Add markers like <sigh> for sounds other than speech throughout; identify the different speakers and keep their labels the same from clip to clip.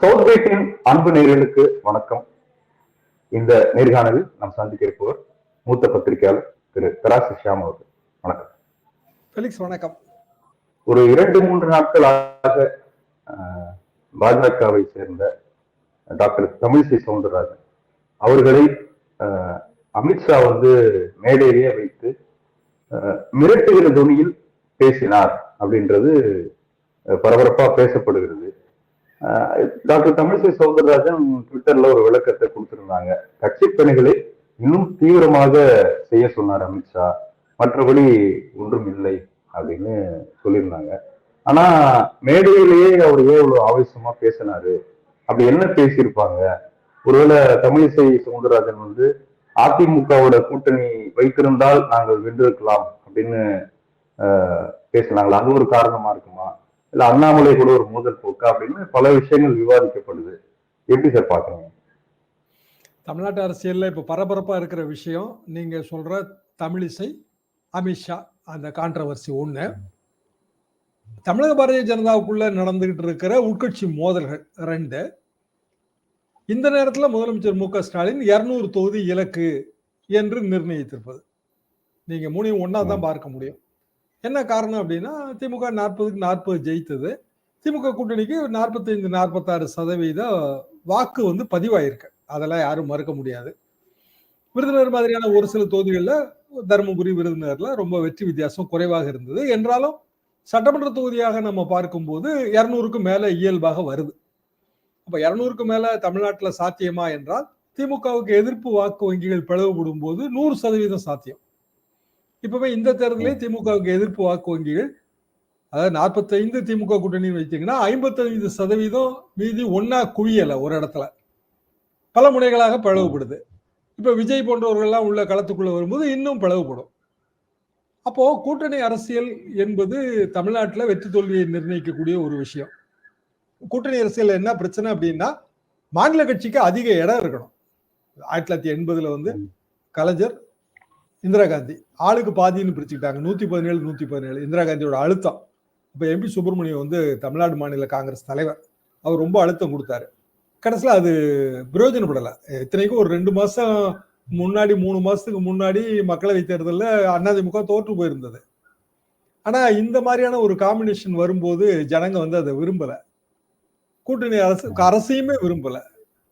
Speaker 1: South பேட்டின் அன்பு நேயர்களுக்கு வணக்கம். இந்த நேர்காணலில் நாம் சந்திக்க இருப்பவர் மூத்த பத்திரிகையாளர் திரு தராசு ஷியாம் அவர்கள். வணக்கம்.
Speaker 2: வணக்கம்.
Speaker 1: ஒரு இரண்டு மூன்று நாட்களாக பாஜகவை சேர்ந்த டாக்டர் தமிழிசை சவுந்தரராஜன் அவர்களை அமித்ஷா வந்து மேடையிலேயே வைத்து மிரட்டுகிற துணியில் பேசினார் அப்படின்றது பரபரப்பா பேசப்படுகிறது. டாக்டர் தமிழிசை சவுந்தரராஜன் ட்விட்டர்ல ஒரு விளக்கத்தை கொடுத்திருந்தாங்க. கட்சி பணிகளை இன்னும் தீவிரமாக செய்ய சொன்னார் அமித்ஷா மற்றபடி ஒன்றும் இல்லை அப்படின்னு சொல்லியிருந்தாங்க. ஆனா மேடையிலேயே அவர் ஏன் இவ்வளவு ஆவேசமா பேசினாரு? அப்படி என்ன பேசியிருப்பாங்க? ஒருவேளை தமிழிசை சவுந்தரராஜன் வந்து அதிமுகவோட கூட்டணி வைத்திருந்தால் நாங்கள் வென்றிருக்கலாம் அப்படின்னு பேசினாங்களா? அது ஒரு காரணமா இருக்குமா? இல்ல அண்ணாமலை கூட ஒரு மோதல் போக்கா அப்படின்னு பல விஷயங்கள் விவாதிக்கப்படுது. எப்படி சார் பாக்குறீங்க
Speaker 2: தமிழ்நாட்டு அரசியல்ல இப்ப பரபரப்பா இருக்கிற விஷயம் நீங்க சொல்ற தமிழிசை அமித்ஷா அந்த கான்ட்ரவர்சி ஒண்ணு. தமிழக பாரதிய ஜனதாவுக்குள்ள நடந்துகிட்டு இருக்கிற உட்கட்சி மோதல்கள் ரெண்டு. இந்த நேரத்துல முதலமைச்சர் மு க ஸ்டாலின் இருநூறு தொகுதி இலக்கு என்று நிர்ணயித்திருப்பது. நீங்க மூணையும் ஒன்னா தான் பார்க்க முடியும். என்ன காரணம் அப்படின்னா திமுக நாற்பதுக்கு நாற்பது ஜெயித்தது. திமுக கூட்டணிக்கு நாற்பத்தைந்து நாற்பத்தாறு சதவீத வாக்கு வந்து பதிவாயிருக்கு. அதெல்லாம் யாரும் மறுக்க முடியாது. விருதுநகர் மாதிரியான ஒரு சில தொகுதிகளில் தருமபுரி விருதுநகர்ல ரொம்ப வெற்றி வித்தியாசம் குறைவாக இருந்தது. என்றாலும் சட்டமன்ற தொகுதியாக நம்ம பார்க்கும்போது இரநூறுக்கு மேலே இயல்பாக வருது. அப்போ இரநூறுக்கு மேலே தமிழ்நாட்டில் சாத்தியமா என்றால் திமுகவுக்கு எதிர்ப்பு வாக்கு வங்கிகள் பிளவுபடும் போது நூறு சதவீதம் சாத்தியம். இப்பவே இந்த தேர்தலே திமுகவுக்கு எதிர்ப்பு வாக்கு வங்கிகள். அதாவது நாற்பத்தைந்து திமுக கூட்டணி வைத்தீங்கன்னா ஐம்பத்தைந்து சதவீதம் மீதி ஒன்னா குவியல ஒரு இடத்துல. பல முனைகளாக பிளவுபடுது. இப்ப விஜய் போன்றவர்கள்லாம் உள்ள களத்துக்குள்ள வரும்போது இன்னும் பிளவுபடும். அப்போ கூட்டணி அரசியல் என்பது தமிழ்நாட்டில் வெற்றி தோல்வியை நிர்ணயிக்கக்கூடிய ஒரு விஷயம். கூட்டணி அரசியல் என்ன பிரச்சனை அப்படின்னா மாநில கட்சிக்கு அதிக இடம் இருக்கணும். ஆயிரத்தி தொள்ளாயிரத்தி எண்பதுல வந்து கலைஞர் இந்திரா காந்தி. ஆளுக்கு பாதின்னு பிரிச்சுக்கிட்டாங்க. நூத்தி பதினேழு நூத்தி பதினேழு இந்திரா காந்தியோட அழுத்தம். இப்ப எம்பி சுப்பிரமணியம் வந்து தமிழ்நாடு மாநில காங்கிரஸ் தலைவர். அவர் ரொம்ப அழுத்தம் கொடுத்தாரு. கடைசியில் அது பிரயோஜனப்படலை. இத்தனைக்கும் ஒரு ரெண்டு மாசம் முன்னாடி மூணு மாசத்துக்கு முன்னாடி மக்களவை தேர்தலில் அதிமுக தோற்று போயிருந்தது. ஆனா இந்த மாதிரியான ஒரு காம்பினேஷன் வரும்போது ஜனங்க வந்து அதை விரும்பலை. கூட்டணி அரசு அரசையுமே விரும்பலை.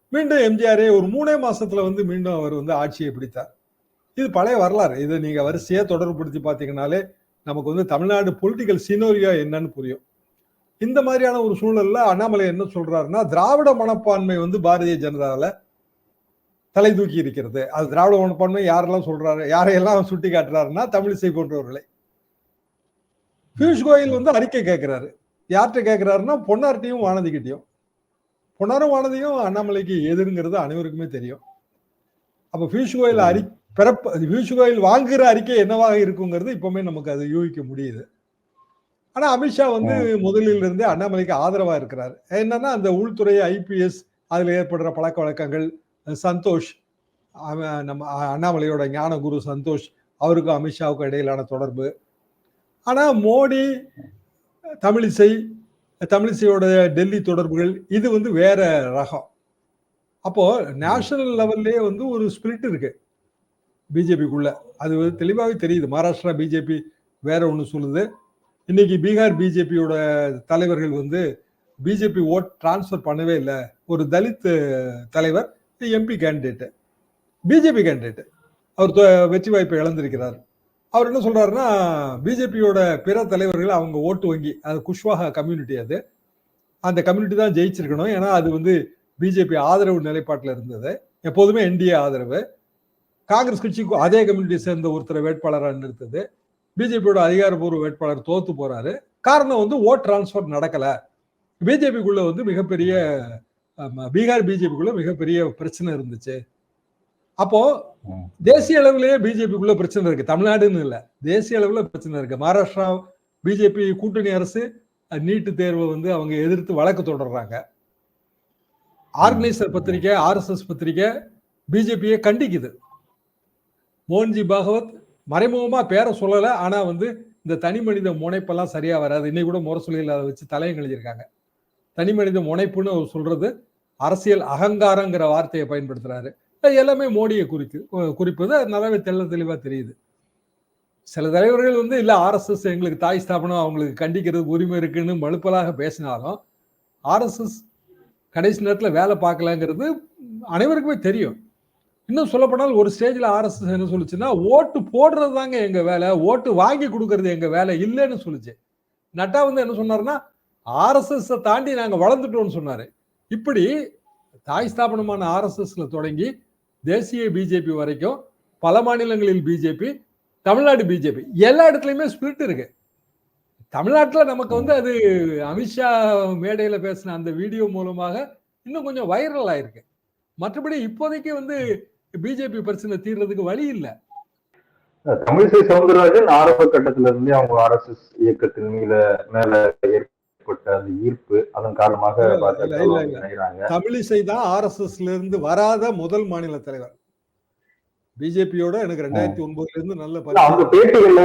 Speaker 2: மீண்டும் எம்ஜிஆரே ஒரு மூணே மாசத்துல வந்து மீண்டும் அவர் வந்து ஆட்சியை பிடித்தார். இது பழைய வரலாறு. இதை நீங்க வரிசையா தொடர்புபடுத்தி பார்த்தீங்கன்னாலே நமக்கு வந்து தமிழ்நாடு பொலிட்டிக்கல் சினோரியா என்னன்னு புரியும். இந்த மாதிரியான ஒரு சூழல்ல அண்ணாமலை என்ன சொல்றாருன்னா திராவிட மனப்பான்மை வந்து பாரதிய ஜனதாவில் தலை தூக்கி இருக்கிறது. அது திராவிட மனப்பான்மை யாரெல்லாம் சொல்றாரு யாரையெல்லாம் சுட்டி காட்டுறாருன்னா தமிழிசை போன்றவர்களை. பியூஷ் கோயல் வந்து அறிக்கை கேட்கிறாரு யார்கிட்ட கேட்கிறாருன்னா பொன்னார்ட்டையும் வானதிக்கிட்டையும் பொன்னாரும் வானதியும் அண்ணாமலைக்கு எதிர்ங்கிறது அனைவருக்குமே தெரியும். அப்போ பியூஷ் கோயல் அறி பிறப்பு பியூஷ் வாங்குகிற அறிக்கை என்னவாக இருக்குங்கிறது இப்பவுமே நமக்கு அது யூகிக்க முடியுது. ஆனா அமித்ஷா வந்து முதலில் இருந்தே அண்ணாமலைக்கு ஆதரவா இருக்கிறார். என்னன்னா அந்த உள்துறை ஐபிஎஸ் அதுல ஏற்படுற பழக்க வழக்கங்கள் சந்தோஷ் நம்ம அண்ணாமலையோட ஞான குரு சந்தோஷ் அவருக்கும் அமித்ஷாவுக்கும் இடையிலான தொடர்பு. ஆனா மோடி தமிழிசை தமிழிசையோட டெல்லி தொடர்புகள் இது வந்து வேற ரகம். அப்போ நேஷனல் லெவல்லே வந்து ஒரு ஸ்பிரிட் இருக்கு. பிஜேபிக்குள்ள. அது வந்து தெளிவாகவே தெரியுது. மகாராஷ்டிரா பிஜேபி வேற ஒன்று சொல்லுது. இன்னைக்கு பீகார் பிஜேபியோட தலைவர்கள் வந்து பிஜேபி ஓட் டிரான்ஸ்ஃபர் பண்ணவே இல்லை. ஒரு தலித் தலைவர் எம்பி கேண்டிடேட்டு பிஜேபி கேண்டிடேட்டு அவர் தொ- வெற்றி வாய்ப்பை இழந்திருக்கிறார். அவர் என்ன சொல்றாருன்னா பிஜேபியோட பிற தலைவர்கள் அவங்க ஓட்டு வங்கி அது குஷ்வாகா கம்யூனிட்டி அது. அந்த கம்யூனிட்டி தான் ஜெயிச்சிருக்கணும். ஏன்னா அது வந்து பிஜேபி ஆதரவு நிலைப்பாட்டில் இருந்தது. எப்போதுமே என்டிஏ ஆதரவு. காங்கிரஸ் கட்சிக்கு அதே கம்யூனிட்டியை சேர்ந்த ஒருத்தரை வேட்பாளராக நிறுத்தது. பிஜேபியோட அதிகாரப்பூர்வ வேட்பாளர் தோத்து போறாரு. காரணம் வந்து ஓட் டிரான்ஸ்ஃபர் நடக்கலை. பிஜேபிக்குள்ள வந்து மிகப்பெரிய பீகார் பிஜேபிக்குள்ள மிகப்பெரிய பிரச்சனை இருந்துச்சு. அப்போ தேசிய அளவிலேயே பிஜேபிக்குள்ள பிரச்சனை இருக்கு. தமிழ்நாடுன்னு இல்லை. தேசிய அளவுல பிரச்சனை இருக்கு. மகாராஷ்டிரா பிஜேபி கூட்டணி அரசு நீட்டு தேர்வை வந்து அவங்க எதிர்த்து வழக்கு தொடர்றாங்க. ஆர்கனைசர் பத்திரிகை ஆர்எஸ்எஸ் பத்திரிகை பிஜேபியை கண்டிக்குது. மோகன்ஜி பாகவத் மறைமுகமாக பேரை சொல்லலை ஆனால் வந்து இந்த தனி மனித முனைப்பெல்லாம் சரியாக வராது. இன்னைக்கு கூட முரசொலியில் அதை வச்சு தலையம் எழுதியிருக்காங்க. தனி மனித முனைப்புன்னு அவர் சொல்கிறது அரசியல் அகங்காரங்கிற வார்த்தையை பயன்படுத்துகிறாரு எல்லாமே மோடியை குறிக்கு குறிப்பது. அது நல்லாவே தெள்ள தெளிவாக தெரியுது. சில தலைவர்கள் வந்து இல்லை ஆர்எஸ்எஸ் எங்களுக்கு தாய் ஸ்தாபனம் அவங்களுக்கு கண்டிக்கிறது உரிமை இருக்குன்னு மழுப்பலாக பேசினாலும் ஆர்எஸ்எஸ் கடைசி நேரத்தில் வேலை பார்க்கலங்கிறது அனைவருக்குமே தெரியும். இன்னும் சொல்லப்போனால் ஒரு ஸ்டேஜில் ஆர்எஸ்எஸ் என்ன சொல்லுச்சுன்னா ஓட்டு போடுறது தாங்க எங்கள் வேலை ஓட்டு வாங்கி கொடுக்கறது எங்கள் வேலை இல்லைன்னு சொல்லுச்சு. நட்டா வந்து என்ன சொன்னார்னா ஆர்எஸ்எஸ்ஸை தாண்டி நாங்கள் வளர்ந்துட்டோம்னு சொன்னார். இப்படி தாய் ஸ்தாபனமான ஆர்எஸ்எஸ்ல தொடங்கி தேசிய பிஜேபி வரைக்கும் பல மாநிலங்களில் பிஜேபி தமிழ்நாடு பிஜேபி எல்லா இடத்துலையுமே ஸ்பிரிட் இருக்கு. தமிழ்நாட்டில் நமக்கு வந்து அது அமித்ஷா மேடையில் பேசின அந்த வீடியோ மூலமாக இன்னும் கொஞ்சம் வைரல் ஆயிருக்கு. மற்றபடி இப்போதைக்கு வந்து பிஜேபி பிரச்சனை தீர்றதுக்கு வழி இல்லை.
Speaker 1: தமிழிசை சவுந்தரராஜன் ஆரம்ப கட்டத்துல இருந்தே அவங்க ஆர்எஸ்எஸ் இயக்கத்தின் மீத மேல ஏற்பட்ட அந்த ஈர்ப்பு அதன் காரணமாக
Speaker 2: தமிழிசை தான் ஆர்எஸ்எஸ்ல இருந்து வராத முதல் மாநில தலைவர். பிஜேபியோட எனக்கு ரெண்டாயிரத்தி ஒன்பதுல இருந்து நல்ல
Speaker 1: அவங்க. பேட்டிகள்ல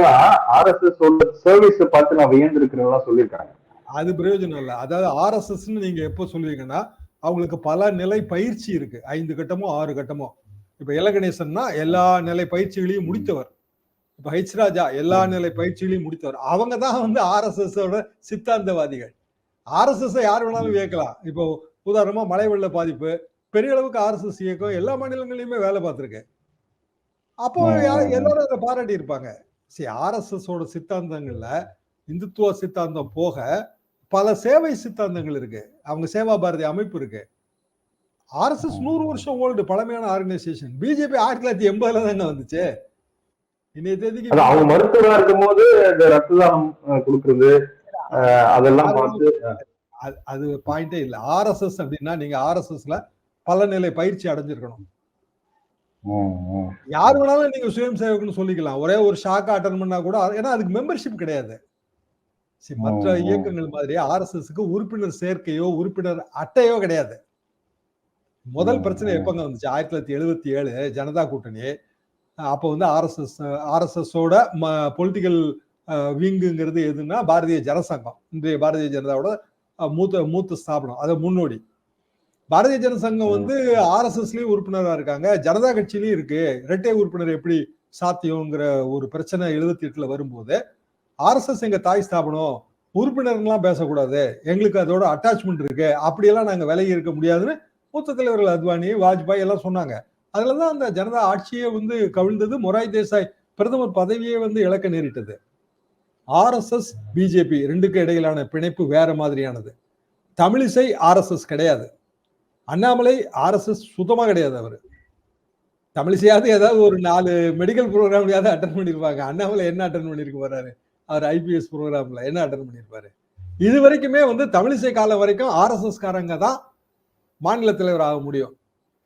Speaker 1: ஆர்எஸ்எஸ் சர்வீஸ் பார்த்து நான் வியந்திருக்கிறேன் சொல்லியிருக்காங்க.
Speaker 2: அது பிரயோஜனம் இல்லை. அதாவது ஆர்எஸ்எஸ் நீங்க எப்போ சொல்லுவீங்கன்னா அவங்களுக்கு பல நிலை பயிற்சி இருக்கு. ஐந்து கட்டமோ ஆறு கட்டமோ. இப்ப இலகணேசன்னா எல்லா நிலை பயிற்சிகளையும் முடித்தவர். இப்ப ஹெச் ராஜா எல்லா நிலை பயிற்சிகளையும் முடித்தவர். அவங்க தான் வந்து ஆர்எஸ்எஸ் ஓட சித்தாந்தவாதிகள். ஆர்எஸ்எஸ் யார் வேணாலும் இயக்கலாம். இப்போ உதாரணமா மழை வெள்ள பாதிப்பு பெரிய அளவுக்கு ஆர்எஸ்எஸ் இயக்கம் எல்லா மாநிலங்களையுமே வேலை பார்த்திருக்கு. அப்போ யா- எல்லாரும் அதை பாராட்டி இருப்பாங்க. சரி ஆர்எஸ்எஸ் ஓட சித்தாந்தங்கள்ல இந்துத்துவ சித்தாந்தம் போக பல சேவை சித்தாந்தங்கள் இருக்கு. அவங்க சேவா பாரதி அமைப்பு இருக்கு. ஆர்எஸ்எஸ் நூறு வருஷம் ஓல்டு பழமையான ஆர்கனைசேஷன். பிஜேபி ஆயிரத்தி தொள்ளாயிரத்தி எண்பதுல தாங்க வந்துச்சு? இன்னைய தேதிக்கு
Speaker 1: அவங்க மருத்துவரா இருக்கும்போது இந்த ரத்த தானம் கொடுக்கறது அதெல்லாம் பார்த்து
Speaker 2: அது- பாயிண்டே இல்ல. ஆர்எஸ்எஸ் அப்படின்னா நீங்க ஆர்எஸ்எஸ்ல பல நிலை பயிற்சி அடைஞ்சிருக்கணும். யார் வேணாலும் நீங்க சுயம் சேவகன்னு சொல்லிக்கலாம். ஒரே ஒரு ஷாக்கா அட்டன் பண்ணா கூட ஏன்னா அதுக்கு மெம்பர்ஷிப் கிடையாது. மற்ற. இயக்கங்கள் மாதிரி ஆர்எஸ்எஸ்க்கு உறுப்பினர் சேர்க்கையோ உறுப்பினர் அட்டையோ கிடையாது. முதல்
Speaker 1: ம்,
Speaker 2: பிரச்சனை
Speaker 1: ம்.
Speaker 2: எப்பங்க வந்துச்சு? ஆயிரத்தி தொள்ளாயிரத்தி எழுபத்தி ஏழு ஜனதா கூட்டணி. அப்போ வந்து ஆர்எஸ்எஸ் ஆர்எஸ்எஸோட பொலிட்டிக்கல் விங்குங்கிறது எதுன்னா பாரதிய ஜனசங்கம். இன்றைய பாரதிய ஜனதாவோட மூத்த மூத்த ஸ்தாபனம். அதை முன்னோடி. பாரதிய ஜனசங்கம் வந்து ஆர்எஸ்எஸ்லயும் உறுப்பினரா இருக்காங்க. ஜனதா கட்சியிலயும் இருக்கு. இரட்டை உறுப்பினர் எப்படி சாத்தியங்கிற ஒரு பிரச்சனை எழுபத்தி எட்டுல வரும்போது ஆர்எஸ்எஸ் எங்க தாய் ஸ்தாபனம் உறுப்பினர்லாம் பேசக்கூடாது. எங்களுக்கு அதோட அட்டாச்மெண்ட் இருக்கு. அப்படியெல்லாம் நாங்க விலகி இருக்க முடியாதுன்னு மூத்த தலைவர்கள் அத்வானி வாஜ்பாய் எல்லாம் சொன்னாங்க. அதில் தான் அந்த ஜனதா ஆட்சியே வந்து கவிழ்ந்தது. மொராய் தேசாய் பிரதமர் பதவியே வந்து இழக்க நேரிட்டது. ஆர்எஸ்எஸ் பிஜேபி ரெண்டுக்கு இடையிலான பிணைப்பு வேற மாதிரியானது. தமிழிசை ஆர்எஸ்எஸ் கிடையாது. அண்ணாமலை ஆர்எஸ்எஸ் சுத்தமாக கிடையாது அவர். தமிழிசையாவது ஏதாவது ஒரு நாலு மெடிக்கல் ப்ரோக்ராம்லையாவது அட்டன் பண்ணியிருப்பாங்க அண்ணாமலை என்ன அட்டன் பண்ணியிருக்க போறாரு? அவர் ஐபிஎஸ் ப்ரோக்ராம்ல என்ன அட்டன் பண்ணியிருப்பாரு இது வரைக்குமே வந்து தமிழிசை காலம் வரைக்கும் ஆர்எஸ்எஸ் காரங்க தான் மாநில தலைவர் ஆக முடியும்.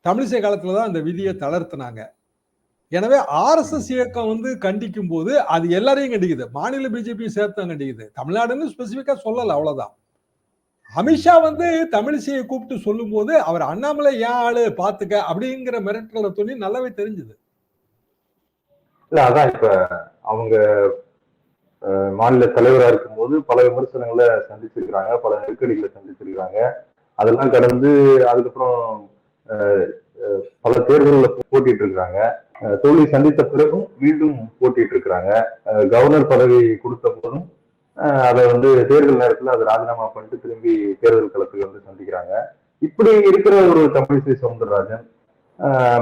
Speaker 2: தமிழிசை காலத்துல தான் அந்த விதியை தளர்த்தினாங்க. எனவே ஆர்எஸ்எஸ் இயக்கம் வந்து கண்டிக்கும் போது அது எல்லாரையும் கண்டிக்குது. மாநில பிஜேபி சேர்த்து தான் கண்டிக்குது. தமிழ்நாடுன்னு ஸ்பெசிஃபிக்காக சொல்லல அவ்வளவுதான். அமித்ஷா வந்து தமிழிசையை கூப்பிட்டு சொல்லும் போது அவர் அண்ணாமலை ஏன் ஆளு பாத்துக்க அப்படிங்கிற மிரட்டல துணி நல்லாவே தெரிஞ்சது.
Speaker 1: இல்ல அதான் இப்ப அவங்க மாநில தலைவரா இருக்கும்போது பல விமர்சனங்களை சந்திச்சிருக்கிறாங்க பல நெருக்கடிகளை சந்திச்சிருக்கிறாங்க. அதெல்லாம் கடந்து அதுக்கப்புறம் பல தேர்தல்களை போட்டிட்டு இருக்கிறாங்க அஹ், தோல்வி சந்தித்த பிறகும் மீண்டும் போட்டிட்டு இருக்கிறாங்க கவர்னர் பதவி கொடுத்த போதும் அதை வந்து தேர்தல் நேரத்தில் அதை ராஜினாமா பண்ணிட்டு திரும்பி தேர்தல் களத்துக்கு வந்து சந்திக்கிறாங்க. இப்படி இருக்கிற ஒரு தமிழிசை சவுந்தரராஜன்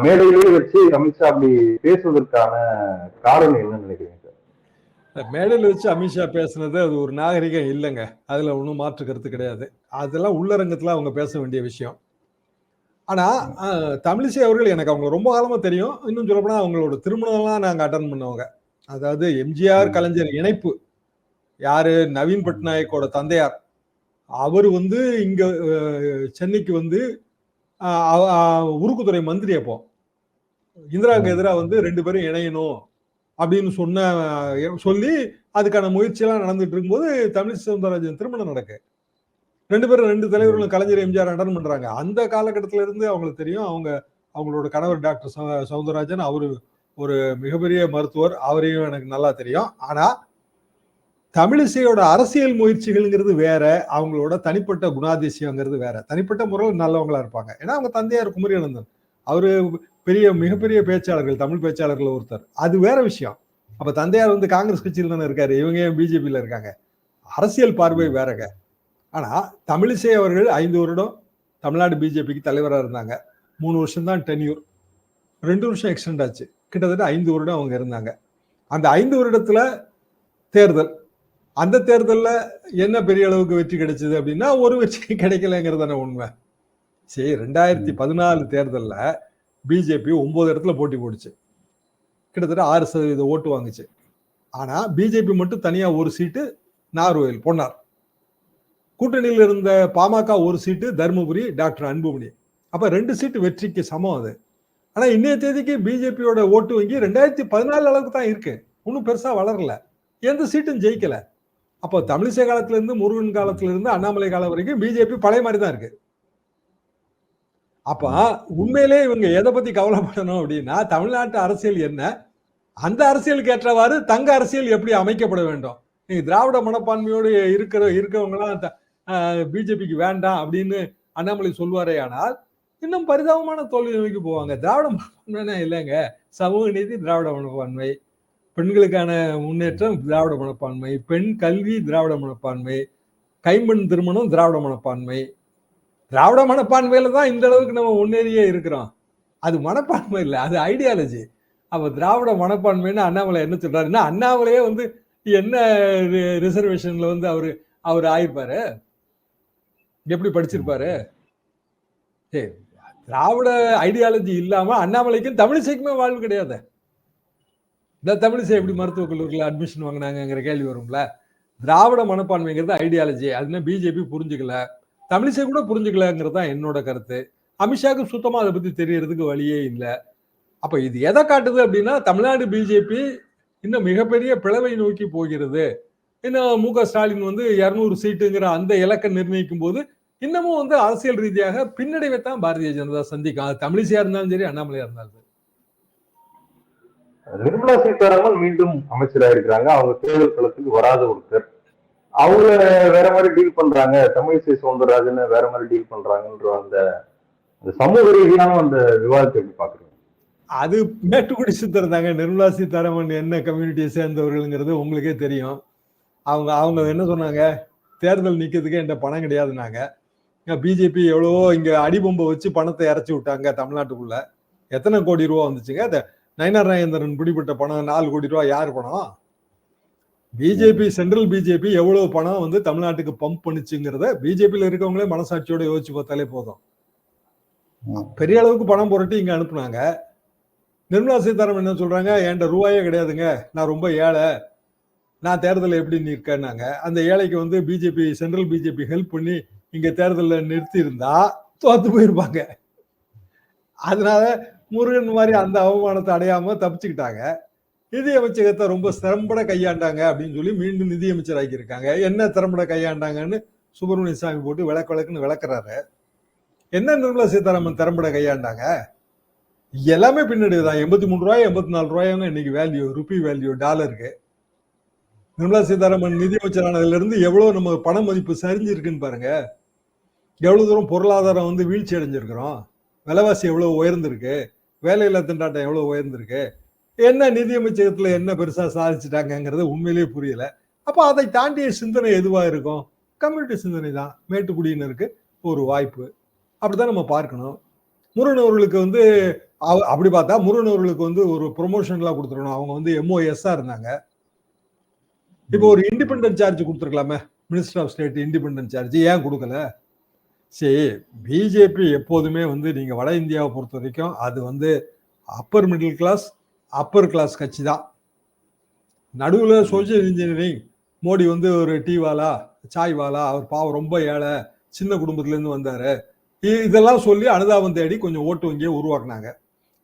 Speaker 1: மேடையிலேயே வச்சு அமித்ஷா அப்படி பேசுவதற்கான காரணம் என்னன்னு நினைக்கிறீங்க?
Speaker 2: மேடையில் வச்சு அமித்ஷா பேசுனது அது ஒரு நாகரிகம் இல்லைங்க. அதுல ஒன்றும் மாற்று கருத்து கிடையாது. அதெல்லாம் உள்ளரங்கத்துல அவங்க பேச வேண்டிய விஷயம். ஆனா அஹ், தமிழிசை அவர்கள் எனக்கு அவங்க ரொம்ப காலமா தெரியும். இன்னும் சொல்லப்போனா அவங்களோட திருமணம்லாம் நாங்க அட்டன் பண்ணவங்க. அதாவது எம்ஜிஆர். கலைஞர் இணைப்பு. யாரு? நவீன் பட்நாயக்கோட தந்தையார். அவர் வந்து இங்க சென்னைக்கு வந்து உருக்குத்துறை மந்திரி அப்போ. இந்திராவுக்கு. எதிராக வந்து ரெண்டு பேரும் இணையணும். அப்படின்னு சொன்ன சொல்லி அதுக்கான முயற்சியெல்லாம் நடந்துட்டு இருக்கும்போது தமிழிசை சவுந்தரராஜன் திருமணம் நடக்கு. ரெண்டு பேரும் ரெண்டு தலைவர்களும் கலைஞர் எம்ஜிஆர் அட்டன் பண்றாங்க. அந்த காலகட்டத்தில இருந்து அவங்களுக்கு தெரியும் அவங்க அவங்களோட கணவர் டாக்டர் சவுந்தரராஜன் அவரு ஒரு மிகப்பெரிய மருத்துவர். அவரையும் எனக்கு நல்லா தெரியும். ஆனா தமிழிசையோட அரசியல் முயற்சிகள்ங்கிறது வேற அவங்களோட தனிப்பட்ட குணாதிசயங்கிறது வேற. தனிப்பட்ட முறையில் நல்லவங்களா இருப்பாங்க. ஏன்னா அவங்க தந்தையார் குமரியானந்தன். அவரு பெரிய மிகப்பெரிய பேச்சாளர்கள் தமிழ் பேச்சாளர்கள் ஒருத்தர். அது வேற விஷயம். அப்ப தந்தையார் வந்து காங்கிரஸ் கட்சியில் தானே இருக்காரு. இவங்க ஏன் பிஜேபியில் இருக்காங்க? அரசியல் பார்வை வேறங்க. ஆனா தமிழிசை அவர்கள் ஐந்து வருடம் தமிழ்நாடு பிஜேபிக்கு தலைவராக இருந்தாங்க. மூணு வருஷம் தான் டென்யூர் ரெண்டு வருஷம் எக்ஸ்டெண்ட் ஆச்சு. கிட்டத்தட்ட ஐந்து வருடம் அவங்க இருந்தாங்க. அந்த ஐந்து வருடத்துல தேர்தல். அந்த தேர்தலில் என்ன பெரிய அளவுக்கு வெற்றி கிடைச்சது அப்படின்னா ஒரு வெற்றி கிடைக்கலங்கிறது தானே உண்மை. சரி ரெண்டாயிரத்தி பதினாலு தேர்தல்ல பிஜேபி ஒன்பது இடத்துல போட்டி போட்டுச்சு கிட்டத்தட்ட ஆறு சதவீத ஓட்டு வாங்குச்சு. ஆனா பிஜேபி மட்டும் தனியா ஒரு சீட்டு நார்வேல் பொன்னார் கூட்டணியில் இருந்த பாமக ஒரு சீட்டு தருமபுரி டாக்டர் அன்புமணி. அப்ப ரெண்டு சீட்டு வெற்றிக்கு சமம் அது. ஆனா இன்னைய தேதிக்கு பிஜேபியோட ஓட்டு வங்கி ரெண்டாயிரத்தி பதினாலு அளவுக்கு தான் இருக்கு. ஒன்றும் பெருசா வளரல. எந்த சீட்டும் ஜெயிக்கல. அப்போ தமிழிசை காலத்துல இருந்து முருகன் காலத்துல இருந்து அண்ணாமலை காலம் வரைக்கும் பிஜேபி பழைய மாதிரி தான் இருக்கு. அப்ப உண்மையிலே இவங்க எதை பத்தி கவலைப்படணும் அப்படின்னா தமிழ்நாட்டு அரசியல் என்ன? அந்த அரசியலுக்கு ஏற்றவாறு தங்க அரசியல் எப்படி அமைக்கப்பட வேண்டும்? நீங்க திராவிட மனப்பான்மையோடு இருக்கிற இருக்கவங்களாம் பிஜேபிக்கு வேண்டாம் அப்படின்னு அண்ணாமலை சொல்வாரே ஆனால் இன்னும் பரிதாபமான தோல்வி நோக்கி போவாங்க. திராவிட மனப்பான்மைனா இல்லைங்க. சமூக நீதி திராவிட மனப்பான்மை. பெண்களுக்கான முன்னேற்றம் திராவிட மனப்பான்மை. பெண் கல்வி திராவிட மனப்பான்மை. கைம்பெண் திருமணம் திராவிட மனப்பான்மை. திராவிட மனப்பான்மையில தான் இந்த அளவுக்கு நம்ம முன்னேறியே இருக்கிறோம். அது மனப்பான்மை இல்லை அது ஐடியாலஜி அப்போ திராவிட மனப்பான்மைன்னு அண்ணாமலை என்ன சொல்றாருன்னா அண்ணாமலையே வந்து என்ன ரிசர்வேஷன்ல வந்து அவரு அவர் ஆயிருப்பாரு? எப்படி படிச்சிருப்பாரு? சரி திராவிட ஐடியாலஜி இல்லாம அண்ணாமலைக்கும் தமிழிசைக்குமே வாழ்வு கிடையாது. இந்த தமிழிசை எப்படி மருத்துவக் கல்லூரியில் அட்மிஷன் வாங்கினாங்கிற கேள்வி வரும்ல? திராவிட மனப்பான்மைங்கிறது ஐடியாலஜி அதுனா பிஜேபி புரிஞ்சுக்கல. தமிழிசை கூட புரிஞ்சுக்கலங்கிறது தான் என்னோட கருத்து. அமித்ஷாவுக்கு சுத்தமா அதை பத்தி தெரியறதுக்கு வழியே இல்லை. அப்ப இது எதை காட்டுது அப்படின்னா தமிழ்நாடு பிஜேபி இன்னும் மிகப்பெரிய பிளவை நோக்கி போகிறது. இன்னும் மு க ஸ்டாலின் வந்து இருநூறு சீட்டுங்கிற அந்த இலக்கை நிர்ணயிக்கும் போது இன்னமும் வந்து அரசியல் ரீதியாக பின்னடைவை தான் பாரதிய ஜனதா சந்திக்கும். அது தமிழிசையா இருந்தாலும் சரி அண்ணாமலையா இருந்தாலும் சரி.
Speaker 1: நிர்மலா சீதாராமன் மீண்டும் அமைச்சராக இருக்கிறாங்க அவங்க தேர்தல் களத்துக்கு வராத ஒருத்தர். அவங்க வேற மாதிரி டீல் பண்றாங்க. தமிழிசை சவுந்தரராஜன் வேற மாதிரி டீல் பண்றாங்கன்ற அந்த சமூக ரீதியான அந்த விவாதத்தை எப்படி பாக்குறீங்க
Speaker 2: அது மேட்டுக்குடி சித்தர் தாங்க. நிர்மலா சீதாராமன் என்ன கம்யூனிட்டியை சேர்ந்தவர்கள்ங்கிறது உங்களுக்கே தெரியும். அவங்க அவங்க என்ன சொன்னாங்க? தேர்தல் நிக்கிறதுக்கு என்கிட்ட பணம் கிடையாதுனாங்க பிஜேபி எவ்வளவோ இங்க அடிபொம்பை வச்சு பணத்தை இறச்சி விட்டாங்க தமிழ்நாட்டுக்குள்ள. எத்தனை கோடி ரூபா வந்துச்சுங்க? அந்த நயனார் நாயந்திரன் பிடிபட்ட பணம் நாலு கோடி ரூபா யார் பணம்? பிஜேபி சென்ட்ரல் பிஜேபி எவ்வளவு பணம் வந்து தமிழ்நாட்டுக்கு பம்ப் பண்ணுச்சுங்கிறத பிஜேபியில இருக்கவங்களே மனசாட்சியோட யோசிச்சு பார்த்தாலே போதும். பெரிய அளவுக்கு பணம் புரட்டி இங்க அனுப்புனாங்க. நிர்மலா சீதாராமன் என்ன சொல்றாங்க? என்கிட்ட ரூபாயே கிடையாதுங்க. நான் ரொம்ப ஏழை. நான் தேர்தலில் எப்படி நிற்கனாங்க அந்த ஏழைக்கு வந்து பிஜேபி சென்ட்ரல் பிஜேபி ஹெல்ப் பண்ணி இங்க தேர்தலில் நிறுத்தி இருந்தா தோத்து போயிருப்பாங்க. அதனால முருகன் மாதிரி அந்த அவமானத்தை அடையாம தப்பிச்சுக்கிட்டாங்க. நிதியமைச்சகத்தை ரொம்ப திறம்பட கையாண்டாங்க அப்படின்னு சொல்லி மீண்டும் நிதியமைச்சர் ஆக்கியிருக்காங்க என்ன திறம்பட கையாண்டாங்கன்னு சுப்பிரமணிய சாமி போட்டு விளக்கு விளக்குன்னு விளக்குறாரு. என்ன நிர்மலா சீதாராமன் திறம்பட கையாண்டாங்க? எல்லாமே பின்னாடி தான். எண்பத்தி மூணு ரூபாய் எண்பத்தி நாலு ரூபாயும் இன்னைக்கு வேல்யூ ருபி வேல்யூ டாலருக்கு நிர்மலா சீதாராமன் நிதியமைச்சரானதுலேருந்து எவ்வளோ இருந்து எவ்வளவு நம்ம பண மதிப்பு சரிஞ்சிருக்குன்னு பாருங்க. எவ்வளவு தூரம் பொருளாதாரம் வந்து வீழ்ச்சி அடைஞ்சிருக்கிறோம். விலைவாசி எவ்வளவு உயர்ந்திருக்கு. வேலையில்லா திண்டாட்டம் எவ்வளவு உயர்ந்திருக்கு. என்ன நிதியமைச்சகத்தில் என்ன பெருசாக சாதிச்சிட்டாங்கங்கிறது உண்மையிலேயே புரியல. அப்போ அதை தாண்டிய சிந்தனை எதுவாக இருக்கும்? கம்யூனிட்டி சிந்தனை தான். மேட்டுக்குடியினருக்கு ஒரு வாய்ப்பு. அப்படிதான் நம்ம பார்க்கணும். முருகன் அவர்களுக்கு வந்து அப்படி பார்த்தா முருகன் அவர்களுக்கு வந்து ஒரு ப்ரொமோஷன்லாம் கொடுத்துருக்கணும் அவங்க வந்து எம்ஓஎஸ்ஆ இருந்தாங்க. இப்போ ஒரு independent charge கொடுத்துருக்கலாமே. Minister of state independent charge ஏன் கொடுக்கல? சரி பிஜேபி எப்போதுமே வந்து நீங்கள் வட இந்தியாவை பொறுத்த வரைக்கும் அது வந்து upper middle class upper class கட்சி தான் நடுவில் சோசியல் இன்ஜினியரிங் மோடி வந்து ஒரு டீ வாலா சாய் வாலா அவர் பாவம் ரொம்ப ஏழை சின்ன குடும்பத்துலேருந்து வந்தார். இதெல்லாம் சொல்லி அனுதாபம் தேடி கொஞ்சம் ஓட்டு வங்கியை உருவாக்குனாங்க.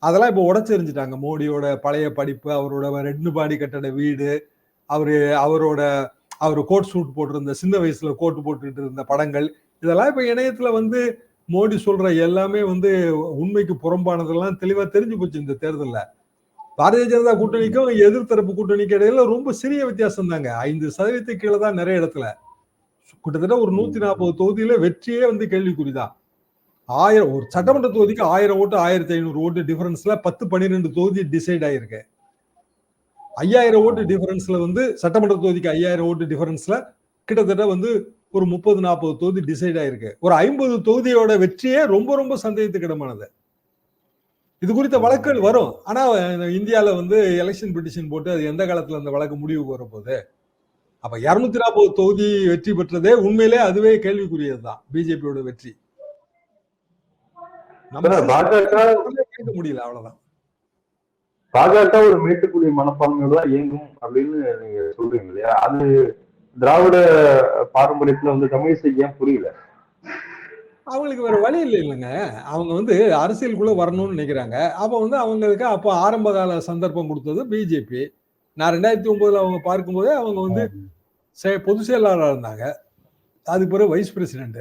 Speaker 2: அதெல்லாம் இப்போ உடச்செறிஞ்சிட்டாங்க. மோடியோட பழைய படிப்பு அவரோட ரெண்டு பாடி கட்டட வீடு அவர் அவரோட அவர் கோட் சூட் போட்டிருந்த சின்ன வயசுல கோட் போட்டுட்டு இருந்த படங்கள் இதெல்லாம் இப்போ இணையத்தில் வந்து மோடி சொல்ற எல்லாமே வந்து உண்மைக்கு புறம்பானதெல்லாம் தெளிவாக தெரிஞ்சு போச்சு இந்த தேர்தலில். பாரதிய ஜனதா கூட்டணிக்கும் எதிர்த்தரப்பு கூட்டணிக்கு இடையில ரொம்ப சிறிய வித்தியாசம் தாங்க ஐந்து சதவீதத்துக்கு கீழே தான் நிறைய இடத்துல. கிட்டத்தட்ட ஒரு நூத்தி நாற்பது தொகுதியில வெற்றியே வந்து கேள்விக்குறிதான். ஆயிரம் ஒரு சட்டமன்ற தொகுதிக்கு ஆயிரம் ஓட்டு ஆயிரத்தி ஐநூறு ஓட்டு டிஃபரன்ஸ்ல பத்து பன்னிரெண்டு தொகுதி டிசைட் ஆயிருக்கு. ஐயாயிரம் ஓட்டு டிஃபரன்ஸ்ல வந்து சட்டமன்ற தொகுதிக்கு ஐயாயிரம் ஓட்டு டிஃபரன்ஸ்ல கிட்டத்தட்ட வந்து ஒரு முப்பது நாற்பது தொகுதி டிசைட் ஆயிருக்கு. ஒரு ஐம்பது தொகுதியோட வெற்றியே ரொம்ப ரொம்ப சந்தேகத்துக்கு இடமானது. இது குறித்த வழக்குகள் வரும். ஆனா இந்தியால வந்து எலெக்ஷன் பெட்டிஷன் போட்டு அது எந்த காலத்துல அந்த வழக்கு முடிவுக்கு வரப்போகுது அப்ப இருநூத்தி நாற்பது தொகுதி வெற்றி பெற்றதே உண்மையிலே அதுவே கேள்விக்குரியதுதான். பிஜேபியோட வெற்றி. கேட்க முடியல அவ்வளவுதான்.
Speaker 1: பாஜக ஒரு மேட்டுக்குடி மனப்பான்மையோட தான் இயங்கும் அப்படின்னு நீங்க சொல்றீங்க இல்லையா? அது திராவிட பாரம்பரியத்துல வந்து தமிழிசைக்கு ஏன் புரியல?
Speaker 2: அவங்களுக்கு வேற வழி இல்லை இல்லைங்க. அவங்க வந்து அரசியலுக்குள்ள வரணும்னு நினைக்கிறாங்க. அப்ப வந்து அவங்களுக்கு அப்போ ஆரம்ப கால சந்தர்ப்பம் கொடுத்தது பிஜேபி. நான் ரெண்டாயிரத்தி ஒன்பதுல அவங்க பார்க்கும்போதே அவங்க வந்து செ- பொதுச் செயலாளராக இருந்தாங்க. அதுக்கு பிறகு வைஸ் பிரசிடென்ட்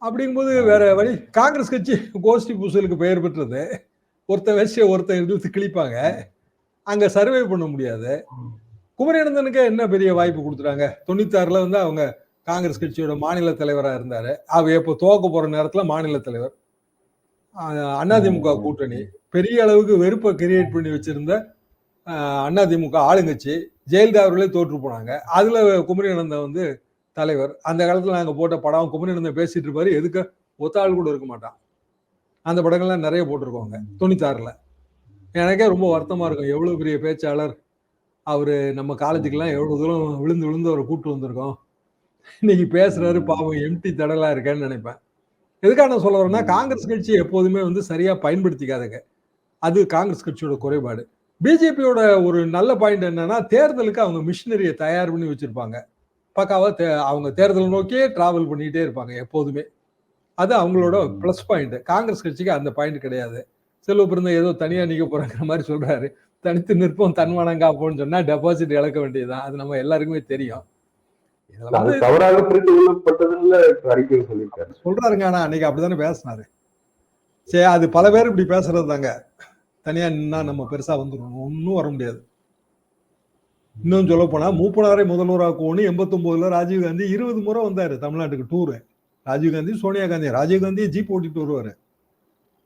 Speaker 2: அப்படிங்கும்போது வேற வழி காங்கிரஸ் கட்சி கோஷ்டி பூசலுக்கு பெயர் பெற்றது. ஒருத்தன் வச்சு ஒருத்தன் இழுத்து கிழிப்பாங்க. அங்க சர்வே பண்ண முடியாது. குமரேனந்தனுக்கு என்ன பெரிய வாய்ப்பு கொடுத்துட்டாங்க? தொண்ணூத்தாறுல வந்து அவங்க காங்கிரஸ் கட்சியோட மாநில தலைவராக இருந்தாரு. அவ எப்போ துவக்க போற நேரத்துல மாநில தலைவர். அதிமுக கூட்டணி. பெரிய அளவுக்கு வெறுப்பை கிரியேட் பண்ணி வச்சிருந்த அதிமுக ஆளுங்கட்சி ஜெயலலிதா அவர்களே தோற்று போனாங்க. அதுல குமரியானந்தன் வந்து தலைவர். அந்த காலத்துல நாங்க போட்ட படம் குமரியானந்தன் பேசிட்டு இருப்பாரு. எதுக்கு? ஒத்த ஆள் கூட இருக்க மாட்டான். அந்த படங்கள்லாம் நிறைய போட்டிருக்கோங்க தொண்ணூத்தாறுல. எனக்கே ரொம்ப வருத்தமா இருக்கும். எவ்வளவு பெரிய பேச்சாளர். அவரு நம்ம காலேஜுக்கெல்லாம் எவ்வளவு தூரம் விழுந்து விழுந்து அவரை கூட்டு வந்திருக்கோம். இன்னைக்கு பேசுறாரு பாவம் எம்டி தடலா இருக்கேன்னு நினைப்பேன். எதுக்காக நான் சொல்ல வரேன்னா காங்கிரஸ் கட்சி எப்போதுமே வந்து சரியா பயன்படுத்திக்காதங்க. அது காங்கிரஸ் கட்சியோட குறைபாடு. பிஜேபியோட ஒரு நல்ல பாயிண்ட் என்னன்னா தேர்தலுக்கு அவங்க மிஷினரியை தயார் பண்ணி வச்சிருப்பாங்க. பக்காவா தே- அவங்க தேர்தல் நோக்கியே டிராவல் பண்ணிட்டே இருப்பாங்க எப்போதுமே. அது அவங்களோட ப்ளஸ் பாயிண்ட் காங்கிரஸ் கட்சிக்கு அந்த பாயிண்ட் கிடையாது. செல்வ பிறந்த ஏதோ தனியா நிக்க போறாங்கிற மாதிரி சொல்றாரு. தனித்து நிற்போம் தன்மானம் காப்போம்னு சொன்னா டெபாசிட் இழக்க வேண்டியதுதான். அது நம்ம எல்லாருக்குமே தெரியும்.
Speaker 1: அது தவறாக புரிந்து சொல்லியிருக்காரு.
Speaker 2: சொல்றாருங்க ஆனா அன்னைக்கு அப்படித்தானே பேசினாரு. சரி அது பல பேர் இப்படி பேசுறது தாங்க. தனியா நின்னா நம்ம பெருசா வந்துடும் ஒன்றும் வர முடியாது. இன்னும் சொல்ல போனா மூப்பனாரை முதல்வராக்குவோன்னு எண்பத்தொன்பதுல ராஜீவ் காந்தி இருபது முறை வந்தாரு தமிழ்நாட்டுக்கு டூரு ராஜீவ் காந்தி சோனியா காந்தி. ராஜீவ் காந்தி ஜீப் ஓட்டிட்டு வருவாரு.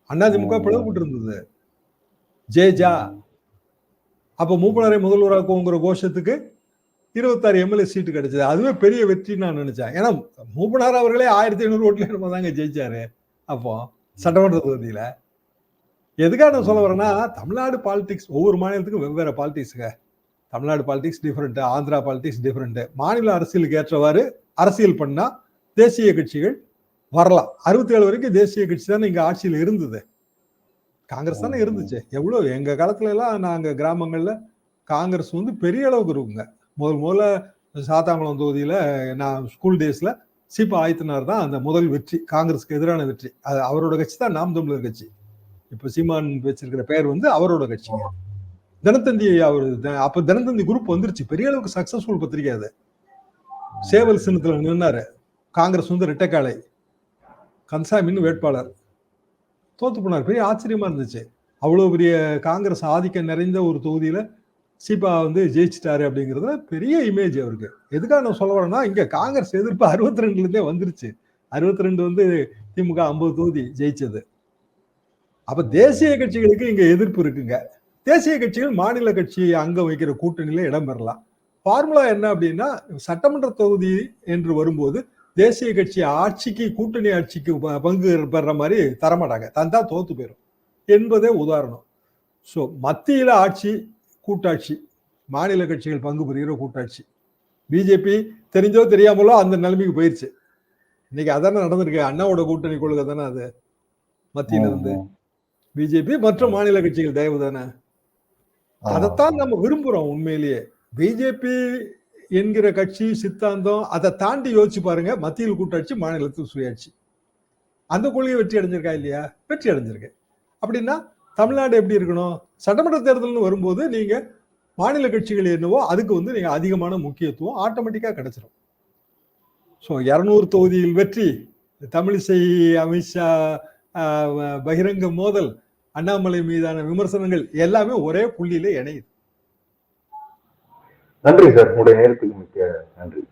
Speaker 2: அதிமுக பிளவுபட்டு இருந்தது. ஜே ஜா. அப்ப மூப்பனாரை முதல்வராக்குவோங்கிற கோஷத்துக்கு இருபத்தாறு எம்எல்ஏ சீட்டு கிடைச்சது. அதுவே பெரிய வெற்றின்னு நான் நினைச்சேன். ஏன்னா மூப்பனார் அவர்களே ஆயிரத்தி ஐநூறு ஓட்டுல என்னமோ தாங்க ஜெயிச்சாரு. அப்போ சட்டமன்ற தொகுதியில. எதுக்காக நான் சொல்ல வரேன்னா தமிழ்நாடு பாலிடிக்ஸ் ஒவ்வொரு மாநிலத்துக்கும் வெவ்வேறு பாலிடிக்ஸுங்க Tamil Nadu politics different Andhra politics different மாநில அரசியலுக்கு ஏற்றவாறு அரசியல் பண்ணா தேசிய கட்சிகள் வரலாம். அறுபத்தி ஏழு வரைக்கும் தேசிய கட்சி தானே இங்க ஆட்சியில் இருந்தது. காங்கிரஸ் தானே இருந்துச்சு. எவ்வளவு எங்க காலத்துல எல்லாம் நாங்க கிராமங்கள்ல காங்கிரஸ் வந்து பெரிய அளவுக்கு இருக்குங்க. முதல் முதல்ல சாத்தாங்குளம் தொகுதியில் நான் ஸ்கூல் டேஸில் சீபா ஆயத்தினார் தான் அந்த முதல் வெற்றி காங்கிரஸ்க்கு எதிரான வெற்றி. அது அவரோட கட்சி தான் நாம் தமிழர் கட்சி. இப்போ சீமான் வச்சிருக்கிற பெயர் வந்து அவரோட கட்சிங்க தினத்தந்தி அவர் த- தினத்தந்தி குரூப் வந்துருச்சு. பெரிய அளவுக்கு சக்சஸ்ஃபுல் பத்திரிக்கை அது. சேவல் சின்னத்தில் நின்னாரு. காங்கிரஸ் வந்து ரெட்டைக்காலை. கன்சாமின்னு வேட்பாளர். தோத்து போனார். பெரிய ஆச்சரியமா இருந்துச்சு. அவ்வளோ பெரிய காங்கிரஸ் ஆதிக்கம் நிறைந்த ஒரு தொகுதியில் சீபா வந்து ஜெயிச்சிட்டாரு அப்படிங்கிறதுல பெரிய இமேஜ் அவருக்கு. எதுக்காக நான் சொல்ல வரேன்னா இங்கே காங்கிரஸ் எதிர்ப்பு <laughs> அறுபத்தி ரெண்டுலேருந்தே வந்துருச்சு. அறுபத்தி ரெண்டு வந்து திமுக ஐம்பது தொகுதி ஜெயிச்சது. அப்போ தேசிய கட்சிகளுக்கு இங்கே எதிர்ப்பு இருக்குங்க. தேசிய கட்சிகள் மாநில கட்சி அங்கம் வைக்கிற கூட்டணியில் இடம் பெறலாம் ஃபார்முலா என்ன அப்படின்னா சட்டமன்ற தொகுதி என்று வரும்போது தேசிய கட்சி ஆட்சிக்கு கூட்டணி ஆட்சிக்கு ப- பங்கு பெற மாதிரி தரமாட்டாங்க. தந்தா தோத்து போயிடும் என்பதே உதாரணம். ஸோ மத்தியில் ஆட்சி கூட்டாட்சி மாநில கட்சிகள் பங்கு பெறுகிற கூட்டாட்சி. பிஜேபி தெரிஞ்சோ தெரியாமலோ அந்த நிலைமைக்கு போயிருச்சு. இன்னைக்கு அதானே நடந்திருக்கு. அண்ணாவோட கூட்டணி கொள்கை தானே அது? மத்தியில இருந்து பிஜேபி மற்ற மாநில கட்சிகள் தயவு தானே? அதைத்தான் நம்ம விரும்புறோம் உண்மையிலேயே. பிஜேபி என்கிற கட்சி சித்தாந்தம் அதை தாண்டி யோசிச்சு பாருங்க. மத்தியில் கூட்டாட்சி மாநிலத்தில் சுயாட்சி. அந்த கொள்கை வெற்றி அடைஞ்சிருக்கா இல்லையா? வெற்றி அடைஞ்சிருக்கு. அப்படின்னா தமிழ்நாடு எப்படி இருக்கணும்? சட்டமன்ற தேர்தல்னு வரும்போது நீங்க மாநில கட்சிகள் என்னவோ அதுக்கு வந்து நீங்க அதிகமான முக்கியத்துவம் ஆட்டோமேட்டிக்கா கிடைச்சிரும். ஸோ இரநூறு தொகுதியில் வெற்றி தமிழிசை அமித்ஷா ஆஹ், பகிரங்க மோதல் அண்ணாமலை மீதான விமர்சனங்கள் எல்லாமே ஒரே புள்ளியில இணையுது.
Speaker 1: நன்றி சார். உங்களுடைய நேரத்துக்கு மிக்க நன்றி.